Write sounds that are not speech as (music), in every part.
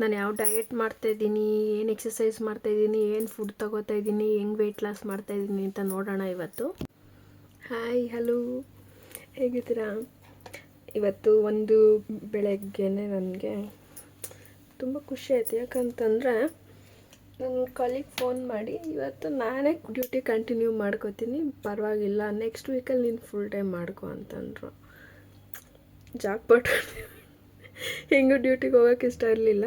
ನಾನು ಯಾವ ಡಯಟ್ ಮಾಡ್ತಾಯಿದ್ದೀನಿ ಏನು ಎಕ್ಸಸೈಸ್ ಮಾಡ್ತಾಯಿದ್ದೀನಿ ಏನು ಫುಡ್ ತಗೋತಾ ಇದ್ದೀನಿ, ಹೆಂಗೆ ವೆಯ್ಟ್ ಲಾಸ್ ಮಾಡ್ತಾಯಿದ್ದೀನಿ ಅಂತ ನೋಡೋಣ ಇವತ್ತು. ಹಾಯ್ ಹಲೋ ಹೇಗಿದ್ದೀರಾ? ಇವತ್ತು ಒಂದು ಬೆಳಗ್ಗೆನೆ ನನಗೆ ತುಂಬ ಖುಷಿ ಆಯ್ತು. ಯಾಕಂತಂದರೆ ನನ್ನ ಕಾಲಿಗೆ ಫೋನ್ ಮಾಡಿ, ಇವತ್ತು ನಾನೇ ಡ್ಯೂಟಿ ಕಂಟಿನ್ಯೂ ಮಾಡ್ಕೋತೀನಿ, ಪರವಾಗಿಲ್ಲ ನೆಕ್ಸ್ಟ್ ವೀಕಲ್ಲಿ ನೀನು ಫುಲ್ ಟೈಮ್ ಮಾಡ್ಕೊ ಅಂತಂದರು. ಜಾಕ್ಪಾಟ್. (laughs) ಹೆಂಗೂ ಡ್ಯೂಟಿಗೆ ಹೋಗೋಕೆ ಇಷ್ಟ ಇರಲಿಲ್ಲ.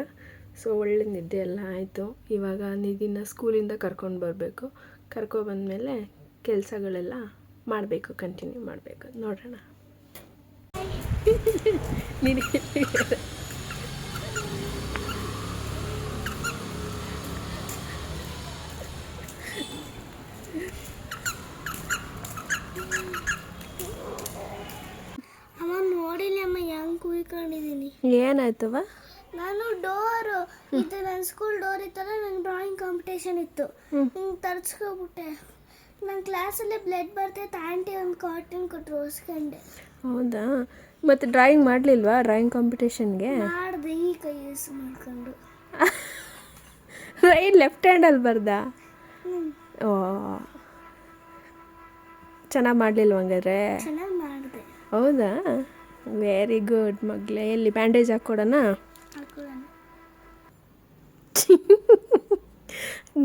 ಸೊ ಒಳ್ಳೆ ನಿದ್ದೆ ಎಲ್ಲ ಆಯಿತು. ಇವಾಗ ನಿಧಿನ ಸ್ಕೂಲಿಂದ ಕರ್ಕೊಂಡು ಬರಬೇಕು. ಕರ್ಕೊಬಂದಮೇಲೆ ಕೆಲಸಗಳೆಲ್ಲ ಮಾಡಬೇಕು ಕಂಟಿನ್ಯೂ ಮಾಡಬೇಕು. ನೋಡೋಣ ನೀನು ಅಮ್ಮ ನೋಡಿಲ್ಲ ಅಮ್ಮ ಹೆಂಗ್ ಕುಯ್ಕೊಂಡಿದ್ದೀನಿ. ಏನಾಯ್ತವ ನಾನು ಡೋರು. ಇದು ನನ್ನ ಸ್ಕೂಲ್ ಡೋರ್ ಇತ್ತಲ್ಲ ನಂಗೆ ಡ್ರಾಯಿಂಗ್ ಕಾಂಪಿಟೇಷನ್ ಇತ್ತು. ಹಿಂಗೆ ತರ್ಸ್ಕೊಬಿಟ್ಟೆ. ನನ್ನ ಕ್ಲಾಸಲ್ಲೇ ಬ್ಲಡ್ ಬರ್ತೈತೆ ಆಂಟಿ ಒಂದು ಕಾಟನ್ ಕೊಟ್ಟು ಹೊಸ್ಕೊಂಡೆ. ಹೌದಾ? ಮತ್ತು ಡ್ರಾಯಿಂಗ್ ಮಾಡಲಿಲ್ವಾ ಡ್ರಾಯಿಂಗ್ ಕಾಂಪಿಟೇಷನ್ಗೆ ಮಾಡಿದೆ ಈ ಕೈ ಯೂಸ್ ಮಾಡ್ಕೊಂಡು. ರೈಟ್ ಲೆಫ್ಟ್ ಹ್ಯಾಂಡಲ್ಲಿ ಬರ್ದಾ? ಓ. ಚೆನ್ನಾಗಿ ಮಾಡಲಿಲ್ವ ಹಂಗಾದ್ರೆ? ಚೆನ್ನಾಗಿ ಮಾಡಿದೆ. ಹೌದಾ? ವೆರಿ ಗುಡ್ ಮಗಳೇ. ಎಲ್ಲಿ ಬ್ಯಾಂಡೇಜ್ ಹಾಕ್ಕೊಡೋಣ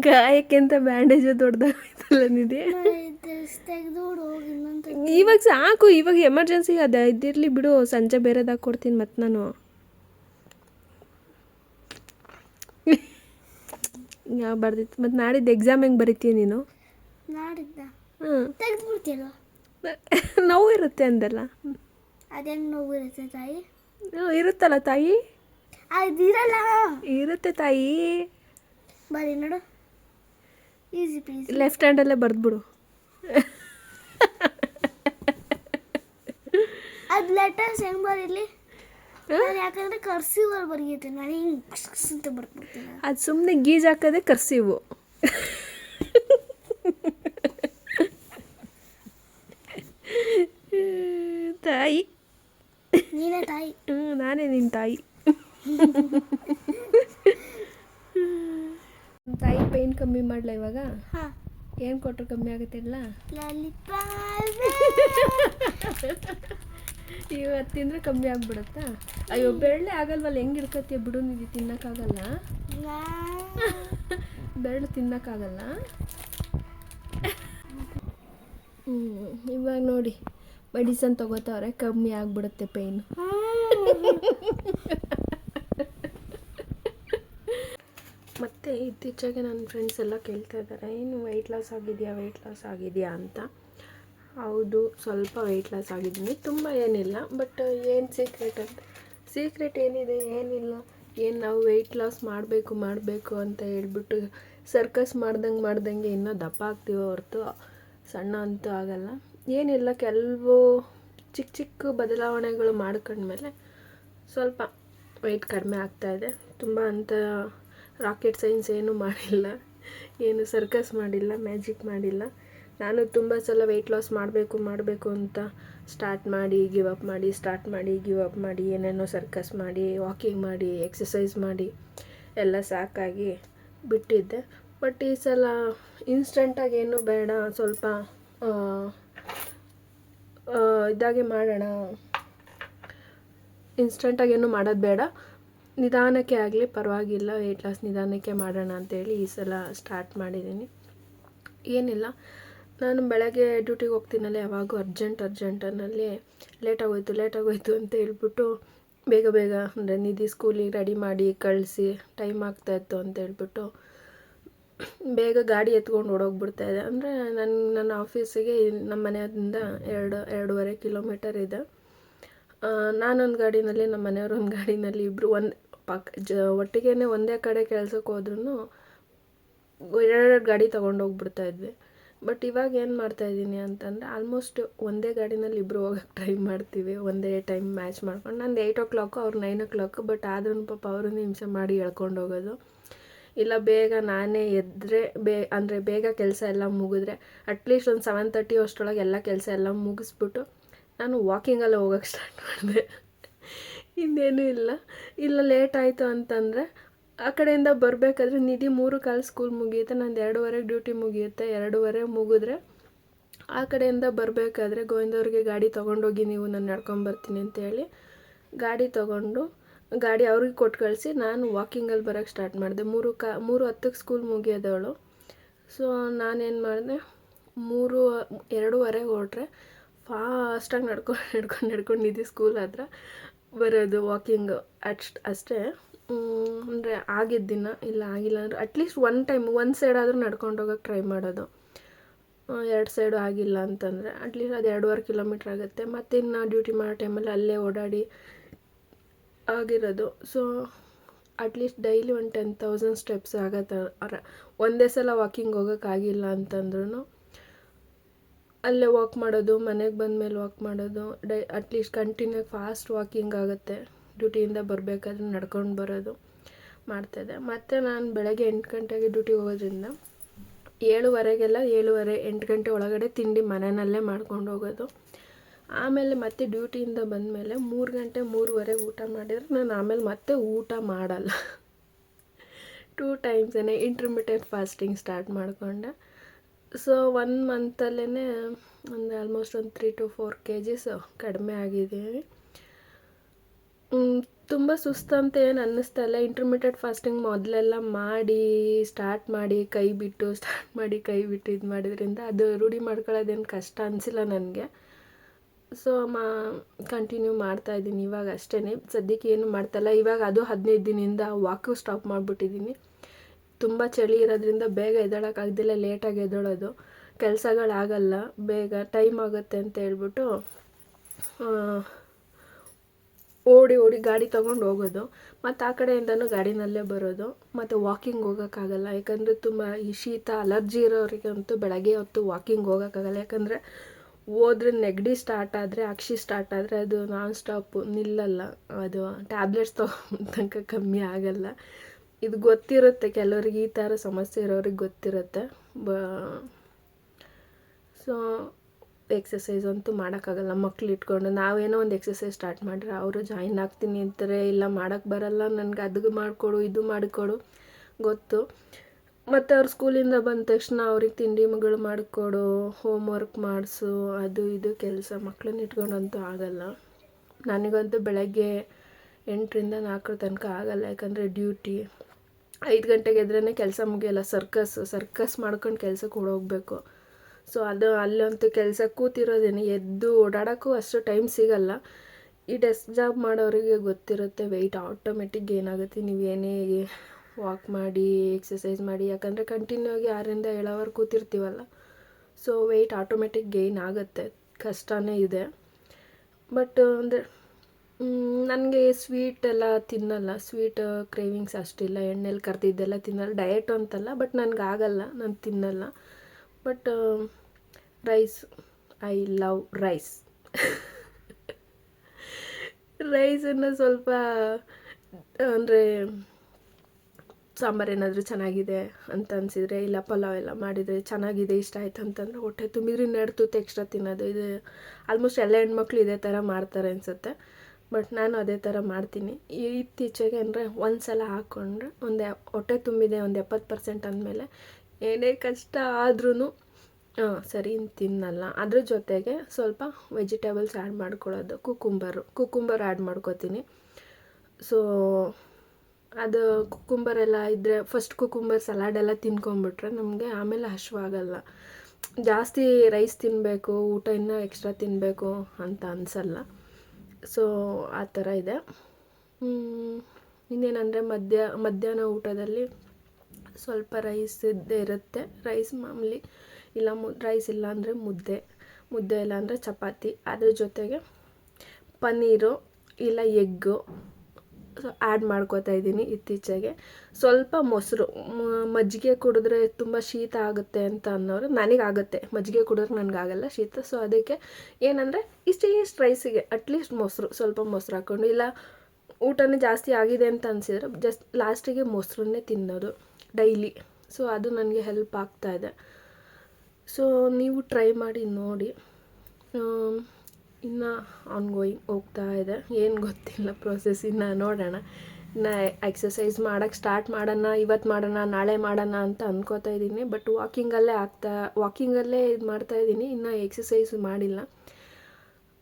ಗಾಯಕ್ಕಿಂತ ಬ್ಯಾಂಡೇಜ್ ದೊಡ್ಡದಾಗೈತಲ್ಲ ನಿಧಿ? ಇವಾಗ ಸಾಕು ಇವಾಗ ಎಮರ್ಜೆನ್ಸಿ ಅದು ಇದಿರಲಿ ಬಿಡು ಸಂಜೆ ಬೇರೆದಾಗ ಕೊಡ್ತೀನಿ ಮತ್ತೆ ನಾನು. ಯಾವ ಬರ್ದಿತ್ತು. ಮತ್ತು ನಾಡಿದ್ದು ಎಕ್ಸಾಮ್ ಹೆಂಗೆ ಬರಿತೀಯ ನೀನು? ಬಿಡ್ತೀಯಲ್ವ ನೋವು ಇರುತ್ತೆ ಅಂದಲ್ಲ? ಅದೇನು ನೋವು ಇರುತ್ತೆ ತಾಯಿ? ಇರುತ್ತಲ್ಲ ತಾಯಿ? ಇರಲ್ಲ ಇರುತ್ತೆ ತಾಯಿ. ಬರೀ ನೋಡು. ಈಸಿ ಪ್ಲೀಸ್ ಲೆಫ್ಟ್ ಹ್ಯಾಂಡಲ್ಲೇ ಬರೆದ್ಬಿಡು. ಅದು ಲೆಟರ್ಸ್ ಹೆಂಗ್ ಬರೀಲಿ? ನಾನು ಯಾಕಂದ್ರೆ ಕರ್ಸಿವರ್ ಬರೆಯುತ್ತೆ ನಾನು ಹಿಂಗೆ ಅಂತ ಬರ್ಬಿಡ್ತೀನಿ ಅದು ಸುಮ್ಮನೆ ಗೀಜ್ ಹಾಕೋದೇ ಕರ್ಸಿವು. ತಾಯಿ. ನೀನೇ ತಾಯಿ. ಹ್ಞೂ ನಾನೇ ನಿನ್ನ ತಾಯಿ. (laughs) ತಾಯಿ ಪೈನ್ ಕಮ್ಮಿ ಮಾಡ್ಲ ಇವಾಗ? ಹಾಂ. ಏನು ಕೊಟ್ಟರು ಕಮ್ಮಿ ಆಗುತ್ತೆ ಇಲ್ಲ ಇವತ್ತು ತಿಂದರೆ ಕಮ್ಮಿ ಆಗ್ಬಿಡತ್ತ? ಅಯ್ಯೋ ಬೆರಳೆ ಆಗಲ್ವಲ್ಲ ಹೆಂಗ್ ಇಡ್ಕತ್ತೀಯ ಬಿಡು ನಿಧಿ ತಿನ್ನೋಕ್ಕಾಗಲ್ಲ ಬೆರಳು ತಿನ್ನೋಕ್ಕಾಗಲ್ಲ ಹ್ಞೂ ಇವಾಗ ನೋಡಿ ಮೆಡಿಸನ್ ತಗೋತಾವ್ರೆ ಕಮ್ಮಿ ಆಗ್ಬಿಡುತ್ತೆ ಪೇಯ್ನು ಮತ್ತು ಇತ್ತೀಚೆಗೆ ನನ್ನ ಫ್ರೆಂಡ್ಸ್ ಎಲ್ಲ ಕೇಳ್ತಾ ಇದ್ದಾರೆ, ಏನು ವೆಯ್ಟ್ ಲಾಸ್ ಆಗಿದೆಯಾ ವೆಯ್ಟ್ ಲಾಸ್ ಆಗಿದೆಯಾ ಅಂತ? ಹೌದು, ಸ್ವಲ್ಪ ವೆಯ್ಟ್ ಲಾಸ್ ಆಗಿದ್ದೀನಿ, ತುಂಬ ಏನಿಲ್ಲ ಬಟ್ ಏನು ಸೀಕ್ರೆಟ್ ಅಂತ? ಸೀಕ್ರೆಟ್ ಏನಿದೆ, ಏನಿಲ್ಲ. ಏನು ನಾವು ವೆಯ್ಟ್ ಲಾಸ್ ಮಾಡಬೇಕು ಮಾಡಬೇಕು ಅಂತ ಹೇಳ್ಬಿಟ್ಟು ಸರ್ಕಸ್ ಮಾಡ್ದಂಗೆ ಮಾಡ್ದಂಗೆ ಇನ್ನೂ ದಪ್ಪ ಆಗ್ತೀವೋ ಹೊರತು, ಸಣ್ಣ ಅಂತೂ ಆಗಲ್ಲ. ಏನಿಲ್ಲ, ಕೆಲವು ಚಿಕ್ಕ ಚಿಕ್ಕ ಬದಲಾವಣೆಗಳು ಮಾಡ್ಕೊಂಡ್ಮೇಲೆ ಸ್ವಲ್ಪ ವೆಯ್ಟ್ ಕಡಿಮೆ ಆಗ್ತಾಯಿದೆ ತುಂಬ ಅಂತ ರಾಕೆಟ್ ಸೈನ್ಸ್ ಏನೂ ಮಾಡಿಲ್ಲ, ಏನು ಸರ್ಕಸ್ ಮಾಡಿಲ್ಲ, ಮ್ಯಾಜಿಕ್ ಮಾಡಿಲ್ಲ. ನಾನು ತುಂಬ ಸಲ ವೆಯ್ಟ್ ಲಾಸ್ ಮಾಡಬೇಕು ಮಾಡಬೇಕು ಅಂತ ಸ್ಟಾರ್ಟ್ ಮಾಡಿ ಗಿವ್ ಅಪ್ ಮಾಡಿ ಸ್ಟಾರ್ಟ್ ಮಾಡಿ ಗಿವ್ ಅಪ್ ಮಾಡಿ, ಏನೇನೋ ಸರ್ಕಸ್ ಮಾಡಿ ವಾಕಿಂಗ್ ಮಾಡಿ ಎಕ್ಸಸೈಸ್ ಮಾಡಿ, ಎಲ್ಲ ಸಾಕಾಗಿ ಬಿಟ್ಟಿದ್ದೆ. ಬಟ್ ಈ ಸಲ ಇನ್ಸ್ಟಂಟಾಗಿ ಏನೂ ಬೇಡ, ಸ್ವಲ್ಪ ಇದಾಗೆ ಮಾಡೋಣ. ಇನ್ಸ್ಟಂಟಾಗಿ ಏನು ಮಾಡೋದು ಬೇಡ. ನಿಧಾನಕ್ಕೆ ಆಗಲಿ, ಪರವಾಗಿಲ್ಲ ವೆಯ್ಟ್ ಲಾಸ್ ನಿಧಾನಕ್ಕೆ ಮಾಡೋಣ ಅಂತೇಳಿ ಈ ಸಲ ಸ್ಟಾರ್ಟ್ ಮಾಡಿದ್ದೀನಿ. ಏನಿಲ್ಲ, ನಾನು ಬೆಳಗ್ಗೆ ಡ್ಯೂಟಿಗೆ ಹೋಗ್ತೀನಲ್ಲ, ಯಾವಾಗೂ ಅರ್ಜೆಂಟ್ ಅರ್ಜೆಂಟನಲ್ಲಿ ಲೇಟಾಗೋಯ್ತು ಲೇಟಾಗೋಯ್ತು ಅಂತ ಹೇಳ್ಬಿಟ್ಟು ಬೇಗ ಬೇಗ, ಅಂದರೆ ನಿಧಿ ಸ್ಕೂಲಿಗೆ ರೆಡಿ ಮಾಡಿ ಕಳಿಸಿ ಟೈಮ್ ಆಗ್ತಾಯಿತ್ತು ಅಂತ ಹೇಳ್ಬಿಟ್ಟು ಬೇಗ ಗಾಡಿ ಎತ್ಕೊಂಡು ಓಡೋಗ್ಬಿಡ್ತಾ ಇದೆ ಅಂದರೆ ನನ್ನ ನನ್ನ ಆಫೀಸಿಗೆ ನಮ್ಮ ಮನೆಯಿಂದ ಎರಡು, ಎರಡೂವರೆ ಕಿಲೋಮೀಟರ್ ಇದೆ. ನಾನೊಂದು ಗಾಡಿನಲ್ಲಿ, ನಮ್ಮ ಮನೆಯವ್ರು ಒಂದು ಗಾಡಿನಲ್ಲಿ ಇಬ್ಬರು ಒಂದು ಪಕ್ಕ ಜ ಒಟ್ಟಿಗೆ ಒಂದೇ ಕಡೆ ಕೆಲ್ಸಕ್ಕೆ ಹೋದ್ರೂ ಎರಡೆರಡು ಗಾಡಿ ತೊಗೊಂಡೋಗ್ಬಿಡ್ತಾ ಇದ್ವಿ. ಬಟ್ ಇವಾಗ ಏನು ಮಾಡ್ತಾ ಇದ್ದೀನಿ ಅಂತಂದರೆ ಆಲ್ಮೋಸ್ಟ್ ಒಂದೇ ಗಾಡಿನಲ್ಲಿ ಇಬ್ಬರು ಹೋಗಕ್ಕೆ ಟ್ರೈ (laughs) ಮಾಡ್ತೀವಿ. ಒಂದೇ ಟೈಮ್ ಮ್ಯಾಚ್ ಮಾಡ್ಕೊಂಡು. ನಂದು ಏಯ್ಟ್ ಓ ಕ್ಲಾಕು ಅವ್ರು ನೈನ್ ಓ ಕ್ಲಾಕು ಬಟ್ ಆದ್ರೂ ಪಾಪ ಅವರು ಹಿಂಸೆ ಮಾಡಿ ಎಳ್ಕೊಂಡು ಹೋಗೋದು. ಇಲ್ಲ, ಬೇಗ ನಾನೇ ಎದ್ದರೆ ಬೇ, ಅಂದರೆ ಬೇಗ ಕೆಲಸ ಎಲ್ಲ ಮುಗಿದ್ರೆ ಅಟ್ಲೀಸ್ಟ್ ಒಂದು ಸೆವೆನ್ ತರ್ಟಿ ಅಷ್ಟರೊಳಗೆ ಎಲ್ಲ ಕೆಲಸ ಎಲ್ಲ ಮುಗಿಸ್ಬಿಟ್ಟು ನಾನು ವಾಕಿಂಗಲ್ಲೇ ಹೋಗೋಕ್ಕೆ ಸ್ಟಾರ್ಟ್ ಮಾಡಿದೆ. ಇನ್ನೇನೂ ಇಲ್ಲ. ಇಲ್ಲ ಲೇಟ್ ಆಯಿತು ಅಂತಂದರೆ, ಆ ಕಡೆಯಿಂದ ಬರಬೇಕಾದ್ರೆ ನಿಧಿ ಮೂರು ಕಾಲು ಸ್ಕೂಲ್ ಮುಗಿಯುತ್ತೆ, ನಂದು ಎರಡೂವರೆಗೆ ಡ್ಯೂಟಿ ಮುಗಿಯುತ್ತೆ. ಎರಡೂವರೆ ಮುಗಿದ್ರೆ ಆ ಕಡೆಯಿಂದ ಬರಬೇಕಾದ್ರೆ ಗೋವಿಂದವ್ರಿಗೆ ಗಾಡಿ ತೊಗೊಂಡೋಗಿ ನೀವು ನಾನು ನಡ್ಕೊಂಬರ್ತೀನಿ ಅಂತೇಳಿ ಗಾಡಿ ತೊಗೊಂಡು, ಗಾಡಿ ಅವ್ರಿಗೆ ಕೊಟ್ಟು ಕಳಿಸಿ ನಾನು ವಾಕಿಂಗಲ್ಲಿ ಬರೋಕ್ಕೆ ಸ್ಟಾರ್ಟ್ ಮಾಡಿದೆ. ಮೂರು ಕಾ, ಮೂರು ಹತ್ತಕ್ಕೆ ಸ್ಕೂಲ್ ಮುಗಿಯೋದವಳು. ಸೊ ನಾನೇನು ಮಾಡಿದೆ, ಮೂರು, ಎರಡೂವರೆಗೆ ಹೊರಟ್ರೆ ಫಾಸ್ಟಾಗಿ ನಡ್ಕೊಂಡು ನಡ್ಕೊಂಡು ನಡ್ಕೊಂಡು ನಿಧಿ ಸ್ಕೂಲ್ ಹತ್ರ ಬರೋದು ವಾಕಿಂಗ್ ಅಷ್ಟು, ಅಷ್ಟೇ. ಅಂದರೆ ಆಗಿದ್ದ ದಿನ ಇಲ್ಲ ಆಗಿಲ್ಲ ಅಂದರೆ ಅಟ್ಲೀಸ್ಟ್ ಒನ್ ಟೈಮ್ ಒಂದು ಸೈಡ್ ಆದರೂ ನಡ್ಕೊಂಡು ಹೋಗೋಕೆ ಟ್ರೈ ಮಾಡೋದು. ಎರಡು ಸೈಡು ಆಗಿಲ್ಲ ಅಂತಂದರೆ ಅಟ್ಲೀಸ್ಟ್ ಅದು ಎರಡೂವರೆ ಕಿಲೋಮೀಟ್ರ್ ಆಗುತ್ತೆ. ಮತ್ತು ಇನ್ನು ಡ್ಯೂಟಿ ಮಾಡೋ ಟೈಮಲ್ಲಿ ಅಲ್ಲೇ ಓಡಾಡಿ ಆಗಿರೋದು. ಸೊ ಅಟ್ಲೀಸ್ಟ್ ಡೈಲಿ ಒಂದು ಟೆನ್ ತೌಸಂಡ್ ಸ್ಟೆಪ್ಸ್ ಆಗತ್ತೆ. ಅವರ ಒಂದೇ ಸಲ ವಾಕಿಂಗ್ ಹೋಗೋಕ್ಕಾಗಿಲ್ಲ ಅಂತಂದ್ರೂ ಅಲ್ಲೇ ವಾಕ್ ಮಾಡೋದು, ಮನೆಗೆ ಬಂದ ಮೇಲೆ ವಾಕ್ ಮಾಡೋದು, dye at least continue fast walking ಆಗುತ್ತೆ. ಡ್ಯೂಟಿಯಿಂದ ಬರಬೇಕಾದ್ರೆ ನಡ್ಕೊಂಡು ಬರೋದು ಮಾಡ್ತಾಯಿದ್ದೆ ಮತ್ತು ನಾನು ಬೆಳಗ್ಗೆ ಎಂಟು ಗಂಟೆಗೆ ಡ್ಯೂಟಿಗೆ ಹೋಗೋದ್ರಿಂದ ಏಳುವರೆಗೆಲ್ಲ ಏಳುವರೆ, ಎಂಟು ಗಂಟೆ ಒಳಗಡೆ ತಿಂಡಿ ಮನೆಯಲ್ಲೇ ಮಾಡ್ಕೊಂಡು ಹೋಗೋದು. ಆಮೇಲೆ ಮತ್ತೆ ಡ್ಯೂಟಿಯಿಂದ ಬಂದಮೇಲೆ ಮೂರು ಗಂಟೆ ಮೂರುವರೆಗೆ ಊಟ ಮಾಡಿದರೆ ನಾನು ಆಮೇಲೆ ಮತ್ತೆ ಊಟ ಮಾಡಲ್ಲ. ಟೂ ಟೈಮ್ಸೇ ಇಂಟರ್ಮಿಡಿಯೇಟ್ ಫಾಸ್ಟಿಂಗ್ ಸ್ಟಾರ್ಟ್ ಮಾಡಿಕೊಂಡೆ. ಸೊ ಒನ್ ಮಂತಲ್ಲೇ ಒಂದು ಆಲ್ಮೋಸ್ಟ್ ಒಂದು three to four K Gs ಕಡಿಮೆ ಆಗಿದ್ದೀವಿ ತುಂಬ ಸುಸ್ತಂತ ಏನು ಅನ್ನಿಸ್ತಾ ಇಲ್ಲ. ಇಂಟರ್ಮಿಟೆಡ್ ಫಾಸ್ಟಿಂಗ್ ಮೊದಲೆಲ್ಲ ಮಾಡಿ ಸ್ಟಾರ್ಟ್ ಮಾಡಿ, ಕೈ ಬಿಟ್ಟು ಸ್ಟಾರ್ಟ್ ಮಾಡಿ, ಕೈ ಬಿಟ್ಟು ಇದು ಮಾಡಿದ್ರಿಂದ ಅದು ರೂಢಿ ಮಾಡ್ಕೊಳ್ಳೋದೇನು ಕಷ್ಟ ಅನಿಸಿಲ್ಲ ನನಗೆ. ಸೊ ಮಾ ಕಂಟಿನ್ಯೂ ಮಾಡ್ತಾ ಇದ್ದೀನಿ. ಇವಾಗ ಅಷ್ಟೇ ಸದ್ಯಕ್ಕೆ ಏನು ಮಾಡ್ತಾಯಿಲ್ಲ ಇವಾಗ ಅದು ಹದಿನೈದು ದಿನದಿಂದ ವಾಕು ಸ್ಟಾಪ್ ಮಾಡಿಬಿಟ್ಟಿದ್ದೀನಿ. ತುಂಬ ಚಳಿ ಇರೋದ್ರಿಂದ ಬೇಗ ಎದ್ದೇಳೋಕ್ಕಾಗ್ದಿಲ್ಲ ಲೇಟಾಗಿ ಎದ್ದೇಳೋದು. ಕೆಲಸಗಳಾಗಲ್ಲ, ಬೇಗ ಟೈಮ್ ಆಗುತ್ತೆ ಅಂತ ಹೇಳ್ಬಿಟ್ಟು ಓಡಿ ಓಡಿ ಗಾಡಿ ತೊಗೊಂಡು ಹೋಗೋದು. ಮತ್ತು ಆ ಕಡೆಯಿಂದನೂ ಗಾಡಿನಲ್ಲೇ ಬರೋದು. ಮತ್ತು ವಾಕಿಂಗ್ ಹೋಗೋಕ್ಕಾಗಲ್ಲ. ಯಾಕಂದರೆ ತುಂಬ ಈ ಶೀತ ಅಲರ್ಜಿ ಇರೋರಿಗಂತೂ ಬೆಳಗ್ಗೆ ಹೊತ್ತು ವಾಕಿಂಗ್ ಹೋಗೋಕ್ಕಾಗಲ್ಲ. ಯಾಕಂದರೆ ಹೋದ್ರೆ ನೆಗಡಿ ಸ್ಟಾರ್ಟ್ ಆದರೆ, ಅಕ್ಷಿ ಸ್ಟಾರ್ಟ್ ಆದರೆ ಅದು ನಾನ್ ಸ್ಟಾಪು ನಿಲ್ಲಲ್ಲ. ಅದು ಟ್ಯಾಬ್ಲೆಟ್ಸ್ ತನಕ ಕಮ್ಮಿ ಆಗಲ್ಲ. ಇದು ಗೊತ್ತಿರುತ್ತೆ, ಕೆಲವರಿಗೆ ಈ ಥರ ಸಮಸ್ಯೆ ಇರೋರಿಗೆ ಗೊತ್ತಿರುತ್ತೆ. ಬ ಸೊ ಎಕ್ಸಸೈಸ್ ಅಂತೂ ಮಾಡೋಕ್ಕಾಗಲ್ಲ. ಮಕ್ಳು ಇಟ್ಕೊಂಡು ನಾವೇನೋ ಒಂದು ಎಕ್ಸಸೈಸ್ ಸ್ಟಾರ್ಟ್ ಮಾಡಿದ್ರೆ ಅವರು ಜಾಯಿನ್ ಆಗ್ತೀನಿ ಅಂತಾರೆ, ಇಲ್ಲ ಮಾಡೋಕ್ಕೆ ಬರಲ್ಲ, ನನಗೆ ಅದು ಮಾಡಿಕೊಡು, ಇದು ಮಾಡಿಕೊಡು. ಗೊತ್ತು. ಮತ್ತು ಅವ್ರು ಸ್ಕೂಲಿಂದ ಬಂದ ತಕ್ಷಣ ಅವ್ರಿಗೆ ತಿಂಡಿ ಮಗಳು ಮಾಡಿಕೊಡು ಹೋಮ್ ವರ್ಕ್ ಮಾಡಿಸು, ಅದು ಇದು ಕೆಲಸ. ಮಕ್ಕಳನ್ನ ಇಟ್ಕೊಂಡಂತೂ ಆಗಲ್ಲ. ನನಗಂತೂ ಬೆಳಗ್ಗೆ ಎಂಟರಿಂದ ನಾಲ್ಕರ ತನಕ ಆಗಲ್ಲ, ಯಾಕಂದರೆ ಡ್ಯೂಟಿ ಐದು ಗಂಟೆಗೆ ಎದ್ರೇ ಕೆಲಸ ಮುಗಿಯಲ್ಲ ಸರ್ಕಸ್ ಸರ್ಕಸ್ ಮಾಡ್ಕೊಂಡು ಕೆಲ್ಸಕ್ಕೆ ಓಡೋಗ್ಬೇಕು. ಸೊ ಅದು ಅಲ್ಲಂತೂ ಕೆಲಸ ಕೂತಿರೋದೇನೆ, ಎದ್ದು ಓಡಾಡೋಕ್ಕೂ ಅಷ್ಟು ಟೈಮ್ ಸಿಗಲ್ಲ. ಈ ಡೆಸ್ಕ್ ಜಾಬ್ ಮಾಡೋರಿಗೆ ಗೊತ್ತಿರುತ್ತೆ ವೆಯ್ಟ್ ಆಟೋಮೆಟಿಕ್ ಏನಾಗುತ್ತೆ, ನೀವು ಏನೇ ವಾಕ್ ಮಾಡಿ ಎಕ್ಸಸೈಸ್ ಮಾಡಿ, ಯಾಕಂದರೆ ಕಂಟಿನ್ಯೂ ಆಗಿ ಆರರಿಂದ ಏಳು ಅವರ್ ಕೂತಿರ್ತೀವಲ್ಲ. ಸೊ ವೆಯ್ಟ್ ಆಟೋಮೆಟಿಕ್ ಗೇನ್ ಆಗುತ್ತೆ. ಕಷ್ಟನೇ ಇದೆ. ಬಟ್ ಅಂದರೆ ನನಗೆ ಸ್ವೀಟ್ ಎಲ್ಲ ತಿನ್ನಲ್ಲ ಸ್ವೀಟ್ ಕ್ರೇವಿಂಗ್ಸ್ ಅಷ್ಟಿಲ್ಲ, ಎಣ್ಣೆಲಿ ಕರ್ದಿದ್ದೆಲ್ಲ ತಿನ್ನಲ್ಲ ಡಯಟ್ ಅಂತಲ್ಲ ಬಟ್ ನನಗಾಗಲ್ಲ ನಾನು ತಿನ್ನಲ್ಲ. But rice I love rice ರೈಸನ್ನು ಸ್ವಲ್ಪ, ಅಂದರೆ ಸಾಂಬಾರು ಏನಾದರೂ ಚೆನ್ನಾಗಿದೆ ಅಂತ ಅನಿಸಿದರೆ, ಇಲ್ಲ ಪಲಾವ್ ಎಲ್ಲ ಮಾಡಿದರೆ ಚೆನ್ನಾಗಿದೆ, ಇಷ್ಟ ಆಯ್ತು ಅಂತಂದರೆ ಹೊಟ್ಟೆ ತುಂಬಿದ್ರೆ ಇನ್ನೆರಡು ತುತ್ತು ಎಕ್ಸ್ಟ್ರಾ ತಿನ್ನೋದು. ಇದು ಆಲ್ಮೋಸ್ಟ್ ಎಲ್ಲ ಹೆಣ್ಮಕ್ಳು ಇದೇ ಥರ ಮಾಡ್ತಾರೆ ಅನಿಸುತ್ತೆ. ಬಟ್ ನಾನು ಅದೇ ಥರ ಮಾಡ್ತೀನಿ. ಇತ್ತೀಚೆಗೆ ಅಂದರೆ ಒಂದು ಸಲ ಹಾಕ್ಕೊಂಡ್ರೆ ಒಂದು ಹೊಟ್ಟೆ ತುಂಬಿದೆ ಒಂದು ಎಪ್ಪತ್ತು ಪರ್ಸೆಂಟ್ ಅಂದಮೇಲೆ ಏನೇ ಕಷ್ಟ ಆದ್ರೂ ಹಾಂ ಸರಿ ತಿನ್ನಲ್ಲ. ಅದ್ರ ಜೊತೆಗೆ ಸ್ವಲ್ಪ ವೆಜಿಟೇಬಲ್ಸ್ ಆ್ಯಡ್ ಮಾಡ್ಕೊಳ್ಳೋದು. ಕುಕುಂಬರು ಕುಕುಂಬರ್ ಆ್ಯಡ್ ಮಾಡ್ಕೋತೀನಿ. ಸೊ ಅದು ಕುಕುಂಬರ್ ಎಲ್ಲ ಇದ್ದರೆ ಫಸ್ಟ್ ಕುಕುಂಬರ್ ಸಲಾಡ್ ಎಲ್ಲ ತಿನ್ಕೊಂಬಿಟ್ರೆ ನಮಗೆ ಆಮೇಲೆ ಹಶ್ವಾಗಲ್ಲ ಜಾಸ್ತಿ ರೈಸ್ ತಿನ್ನಬೇಕು ಊಟ ಇನ್ನೂ ಎಕ್ಸ್ಟ್ರಾ ತಿನ್ನಬೇಕು ಅಂತ ಅನಿಸಲ್ಲ. ಸೊ ಆ ಥರ ಇದೆ. ಇನ್ನೇನಂದರೆ ಮಧ್ಯ, ಮಧ್ಯಾಹ್ನ ಊಟದಲ್ಲಿ ಸ್ವಲ್ಪ ರೈಸ್ ಇದ್ದೇ ಇರುತ್ತೆ. ರೈಸ್ ಮಾಮೂಲಿ ಇಲ್ಲ ಮು ರೈಸ್ ಇಲ್ಲ ಅಂದರೆ ಮುದ್ದೆ ಮುದ್ದೆ ಇಲ್ಲ ಅಂದರೆ ಚಪಾತಿ. ಅದ್ರ ಜೊತೆಗೆ ಪನ್ನೀರು ಇಲ್ಲ ಎಗ್ಗು. ಆ್ಯಡ್ ಮಾಡ್ಕೋತಾ ಇದ್ದೀನಿ ಇತ್ತೀಚೆಗೆ. ಸ್ವಲ್ಪ ಮೊಸರು ಮಜ್ಜಿಗೆ ಕುಡಿದ್ರೆ ತುಂಬ ಶೀತ ಆಗುತ್ತೆ ಅಂತ ಅನ್ನೋರು ನನಗಾಗುತ್ತೆ ಮಜ್ಜಿಗೆ ಕುಡಿದ್ರೆ ನನಗಾಗಲ್ಲ ಶೀತ. ಸೊ ಅದಕ್ಕೆ ಏನಂದರೆ ಇಷ್ಟೇ ಇಷ್ಟು ರೈಸಿಗೆ ಅಟ್ಲೀಸ್ಟ್ ಮೊಸರು, ಸ್ವಲ್ಪ ಮೊಸರು ಹಾಕ್ಕೊಂಡು ಇಲ್ಲ, ಊಟನೇ ಜಾಸ್ತಿ ಆಗಿದೆ ಅಂತ ಅನಿಸಿದ್ರೆ ಜಸ್ಟ್ ಲಾಸ್ಟಿಗೆ ಮೊಸರನ್ನೇ ತಿನ್ನೋದು ಡೈಲಿ ಸೊ ಅದು ನನಗೆ ಹೆಲ್ಪ್ ಆಗ್ತಾಯಿದೆ ಸೊ ನೀವು ಟ್ರೈ ಮಾಡಿ ನೋಡಿ. ಇನ್ನು ಆನ್ಗೋಯಿಂಗ್ ಹೋಗ್ತಾ ಇದೆ. ಏನು ಗೊತ್ತಿಲ್ಲ ಪ್ರೊಸೆಸ್ ಇನ್ನು ನೋಡೋಣ. ನಾ ಎಕ್ಸಸೈಸ್ ಮಾಡೋಕ್ಕೆ ಸ್ಟಾರ್ಟ್ ಮಾಡೋಣ ಇವತ್ತು ಮಾಡೋಣ, ನಾಳೆ ಮಾಡೋಣ ಅಂತ ಅಂದ್ಕೋತಾ ಇದ್ದೀನಿ. ಬಟ್ ವಾಕಿಂಗಲ್ಲೇ ಆಗ್ತಾ ವಾಕಿಂಗಲ್ಲೇ ಇದು ಮಾಡ್ತಾ ಇದ್ದೀನಿ. ಇನ್ನು ಎಕ್ಸಸೈಸ್ ಮಾಡಿಲ್ಲ.